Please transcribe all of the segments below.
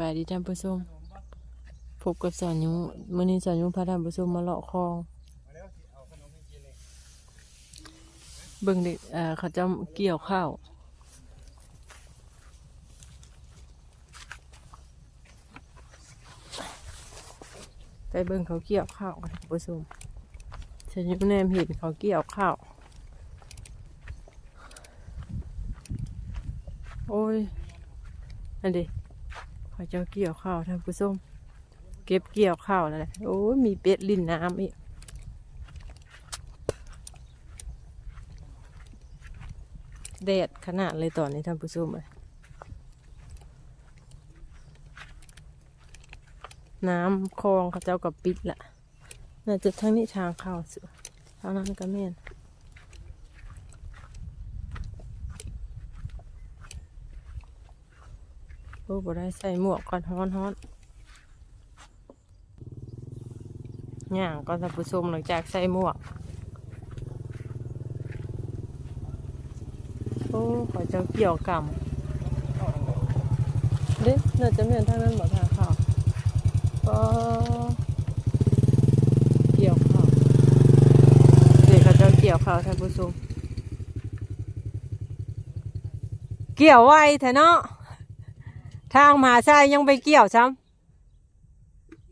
บายดีท่านผู้ชมพบกับสอนยุมื้อนี้สอนยุพาท่านผู้ชมมาเลาะคลองเบิ่งเด็กเขาจะเกี่ยวข้าวไปเบิ่งเขาเกี่ยวข้าวกันท่านผู้ชมสอนยุแนมเห็นเขาเกี่ยวข้าว โอ้ยอันเดี เจ้าเกี่ยวข้าวท่านผู้ชมเก็บเกี่ยวข้าวแล้วโอ้ยมีเป็ดลินน้ำอีกแดดขนาดเลยตอนนี้ท่านผู้ชมเลยน้ำคลองเขาเจ้ากับปิดละน่าจะทั้งนี้ทางเข้าเสือทางนั้นก็แม่น อ้บ่ได้ใส่หมวกก่อนฮ้อนฮ้อนย่างก็ท่านผู้ชมหลังจากใส่หมวก โอ้ขอเจ้าเกี่ยวกรรมเด้น่าจะเป็นทางนั้นบอกทางเข้าก็เกี่ยวข้าวเด็กเขาเจ้าเกี่ยวข้าวท่านผู้ชมเกี่ยวไวแท้เนาะ ทางมหาชัยยังไปเกี่ยวซ้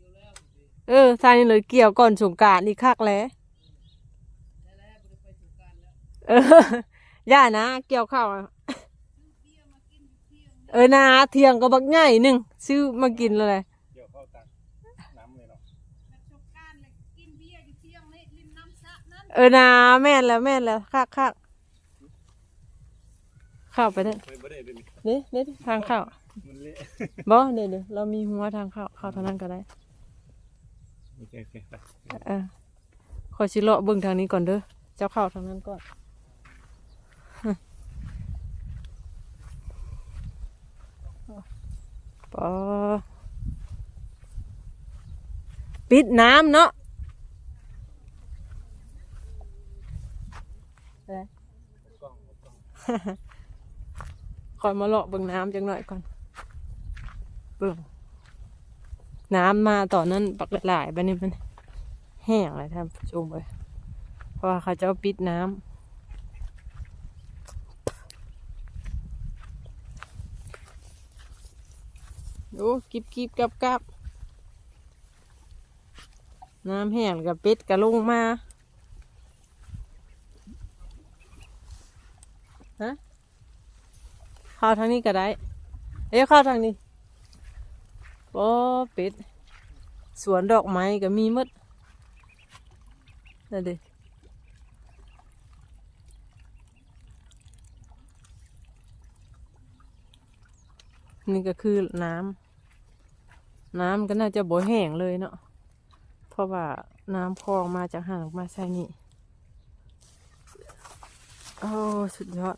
ำเออทางนี้เลยเกี่ยวก่อนสงกรารอีกคักแหล้วเออย่านะเกี่ยวข้าวอะเออนาเที่ยงก็บักง่ายหนึ่งซื้อมากินเลยเดี๋ยวเข้าตักน้ำเลยเนาะเออนาแม่นแล้วแม่นแล้วคักคักเข้าไปเด้อไม่ได้เป็น เด้เด้ทางเข้า มันเละบ่เดี๋ยวเดี๋ยวเรามีหัวทางเข้าเข้าเท่านั้นก็ได้โอเคโอเคไปเออขอชิเลาะเบิ่งทางนี้ก่อนเด้อเจ้าเข้าทางนั้นก่อนปอปิดน้ำเนาะกล้องกล้องคอยมาเลาะเบิ่งน้ำจังหน่อยก่อน เบิ่งน้ำมาตอนนั้นปักหลายๆไปนี่มันแห้งเลยท่านผู้ชมเลยเพราะว่าเขาจะเอาปิดน้ำโอ้กิบกิบกับกับน้ำแห้งกับเป็ดกระลงมาฮะเข้าทางนี้ก็ได้ เอ้ยเข้าทางนี้ โอ้เป็ด สวนดอกไม้ก็มีมดนั่นดินี่ก็คือน้ำ น้ำก็น่าจะบ่แห้งเลยเนาะ เพราะว่าน้ำคลองมาจากห่างมาใช่นี่ โอ้ สุดยอด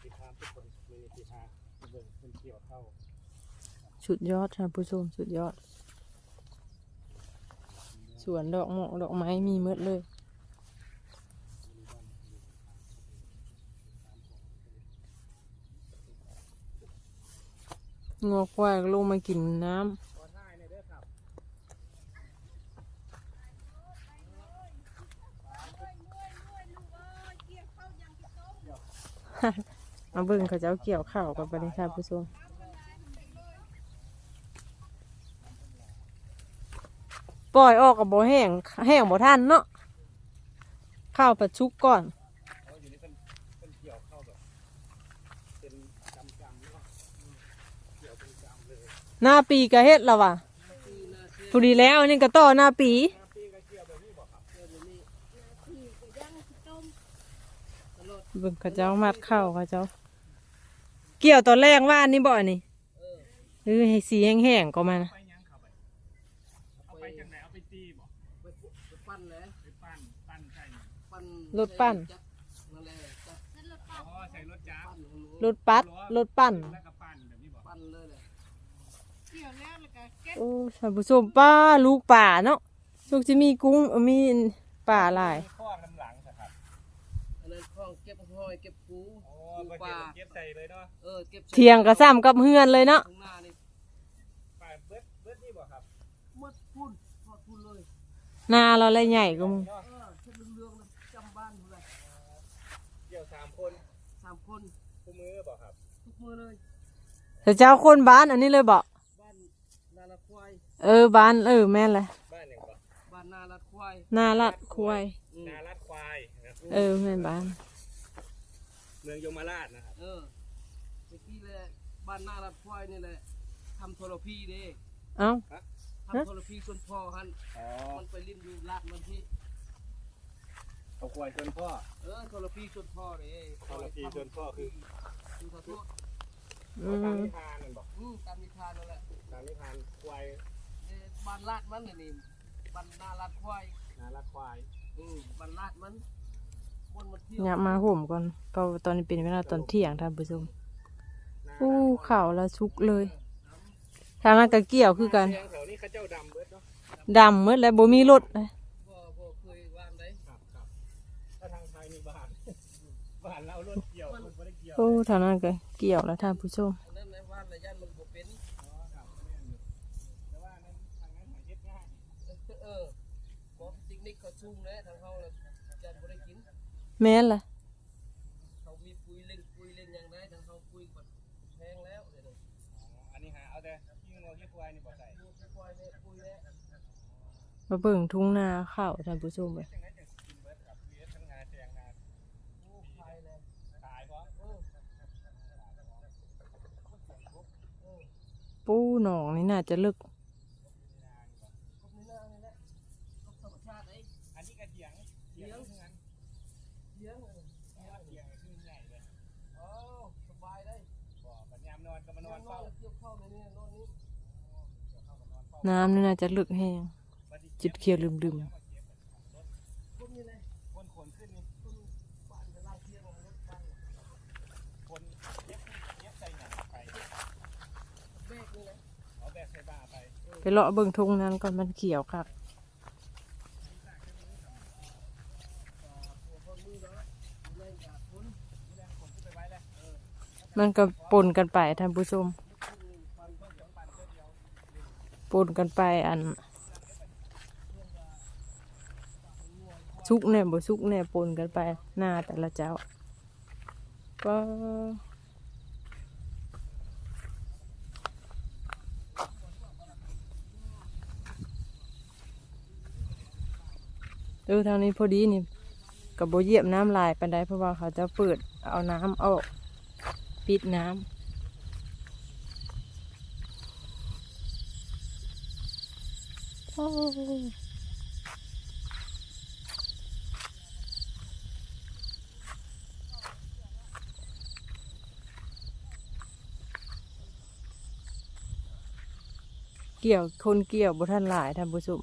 ที่ทางทุกคนมีที่ทางเบิ่งเป็นเกี่ยวเข้า สุดยอดท่านผู้ชมสุดยอด สวนดอกหมอกดอกไม้มีหมดเลย งอควายก็ลงมากินน้ขอท่ายในเอครับำมาเบิ่งเขาเจ้าเกี่ยวข้าวกับบัดนี้ท่านผู้ชม ก้อยออกกับบ่แห้งแห้งบ่ท่านเนาะข้าวประชุกก่อนหน้าปีก็เฮ็ดแล้วว่ะปุดีแล้วนี่ก็ต่อหน้าปีเบิ่งกระเจ้ามัดข้าวข้าเจ้า เกี่ยวตอนแรกว่านี่บ่อนี่เออให้สีแห้งๆก็มานะ ปั้นเลยไปปั้นปั้นใช่ไหมปั้นรถปั้น นั่นแหละจักอ๋อใส่รถจักรปั้นของหนูรถปัดรถปั่นแล้วก็ปั้นแบบนี้บอกปั้นเลยแหละโอ้ท่านผู้ชมป้าลูกป่าเนาะลูกจะมีกุ้งเอ่อมีป่าหลายมีข้อน้ำหลังสิครับอันนั้นคล้องเก็บหอยเก็บปูโอ้ไปเก็บเก็บใส่เลยเนาะเออเก็บเถียงกระซ้ำกับเฮือนเลยเนาะ ข้างหน้านี่ ไปเบิดเบิดนี่บ่ครับ หมดพุ่นทอดพุ่นเลย นาเราเลยใหญ่กว่ามึงเนาะเออชุดเรื่องๆนะจำบ้านอยู่เลยเดี่ยวสามคนสามคนคู่มือบ่ครับทุกมือเลยแต่เจ้าคนบ้านอันนี้เลยบอกบ้านนาลัดควายเออบ้านเออแม่นเลยบ้านหนึ่งบ่บ้านนาลัดควายนาลัดควายอืมนาลัดควายนะเออแม่นบ้าน เมืองยมราชนะครับเออเมื่อกี้แหละบ้านนาลัดควายนี่แหละทำโทรพีเด้เอ้า ทำโทรพีส่วนพ่อหันอ๋อมันไปริมอยู่ลาดมันที่เขาควายชนพ่อ เออโทรพีส่วนพ่อเด้โทรพีส่วนพ่อคือคือขอโทษอืตามมนิทานนั่นบอกอืมตามนิทานนั่นแหละตามนิทานควายเอ้บ้านลาดมันนี่นี่บ้านนาลัดควายนาลัดควายอืมบ้านลาดมันบนมันเที่ยวอยากมาห่มก่อนเพราะว่าตอนนี้เป็นเวลาตอนเที่ยงท่านผู้ชมนาอู้ข่าวละชุกเลย ทางนั้นก็เกี่ยวคือกันเมืองแถวนี้เขาเจ้าดำเบิดเนาะดำหมืดแล้วบ่มีรถเลยบ่บ่เคยวางได้ครับครับถ้าทางไทยมีบ้านบ้านเรารถเกี่ยวคนไม่ได้เกี่ยว โอ้ทางนั้นก็เกี่ยวแล้วท่านผู้ชมอันนั้นในบ้านระยะมันบ่เป็นอ๋อครับแม่นอยู่แต่ว่านั้นทางนั้นหาเย็ดง่ายเออบ่ปิกนิกเขาชุ่มแล้วทางเฮาน่ะจันบ่ได้กิน แม่นล่ะเขามีปุ๋ยเล่นปุ๋ยเล่นอย่างได้ทางเฮาปุ๋ยก็แพงแล้วเดี๋ยวนี้อ๋ออันนี้หาเอาแต่ มาเบิ่งทุ่งนาเข่าท่านผู้ชมเลยปูหนองนี่น่าจะลึก น้ำนี่น่าจะลึกแห้งจิตเขียวลืมพวกนี้เลยคนขนขึ้นนี่คนบ้านจะลากเที่ยงขอเย็บเย็บใส่หนังไปเอาแบกใส่บ้าไปๆไปเลาะเบิ่งทุ่งนั้นก่อนมันเขียวคักหัวคนมือแล้วเล่นกับคนผมขึ้นไปไว้แล้วมันก็ปนกันไปท่านผู้ชม ปนกันไปอันสุกแน่บ่สุกแน่ปนกันไปหน้าแต่ละเจ้าก็เออทางนี้พอดีนี่กับโบเยียบน้ำลายปันไดเพราะว่าเขาจะเปิดเอาน้ำออก ปิดน้ำ โอ้เกี่ยวคนเกี่ยวบุท่านหลายท่านผู้ชม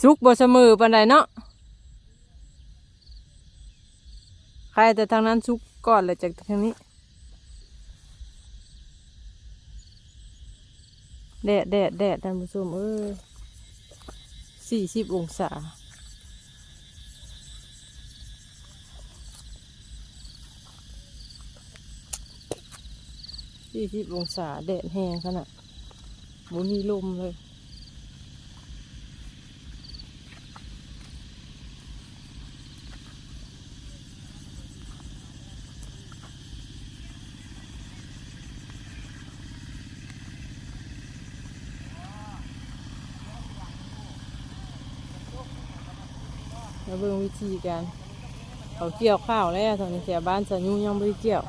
สุกบ่เสมอปันใดเนาะใครแต่ทางนั้นซุกก่อนเลยจากทางนี้ แดดแดดแดดท่านผู้ชมเออสี่สิบองศาสี่สิบองศาแดดแห้งขนาดบุมีลมเลย มาเบิ่งวิธีการเขาเกี่ยวข้าวแล้วตอนนี้แถวบ้านสัญญูยังไม่ได้เกี่ยว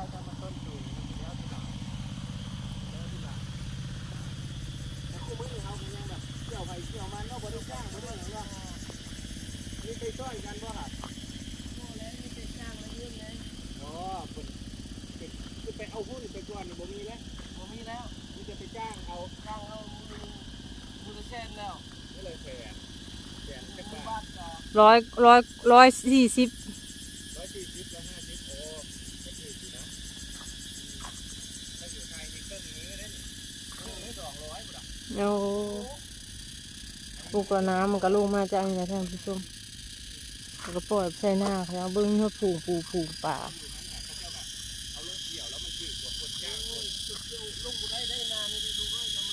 เกี่ยวไปเกี่ยวมันเนาะบ่ได้จ้างบ่ได้หยังเป็นบ่ครับอ๋อเพิ่นคือไปเอาหุ้นไปก่อนบ่มีแล้ว บ่มีแล้ว มีแต่ไปจ้างเอา จ้างเอามือมือละแสนแล้ว ก็เลยแผนแผนจัก มือบาท บ้านก็ ร้อยร้อยร้อยสี่สิบร้อยสี่สิบร้อยห้าสิบโอ้ก็ถืออยู่นะถ้าอยู่ไทยนี่เครื่องมือเล่นเครื่องมือสองร้อยบ่ล่ะเอาปลูกกับน้ำมันก็ลงมาจากนี่นะท่านผู้ชมแล้วก็ปล่อยใส่หน้าเขาเอาเบิ้งเพื่อผูกปูผูกป่าเอารถเกี่ยวแล้วมันจืดกว่าคนจ้างคนลงบ่ได้ได้นานนี่ได้ลูกเอ้ยอย่ามั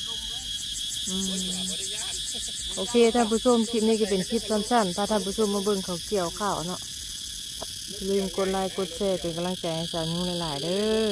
โอเคท่านผู้ชมคลิปนี้ก็เป็นคลิปสั้นๆ ถ้าท่านผู้ชมมาเบิ่งเขาเกี่ยวข้าวเนาะลืมกดไลค์กดแชร์เป็นกำลังใจให้สาวนุ่งหลายๆเด้อ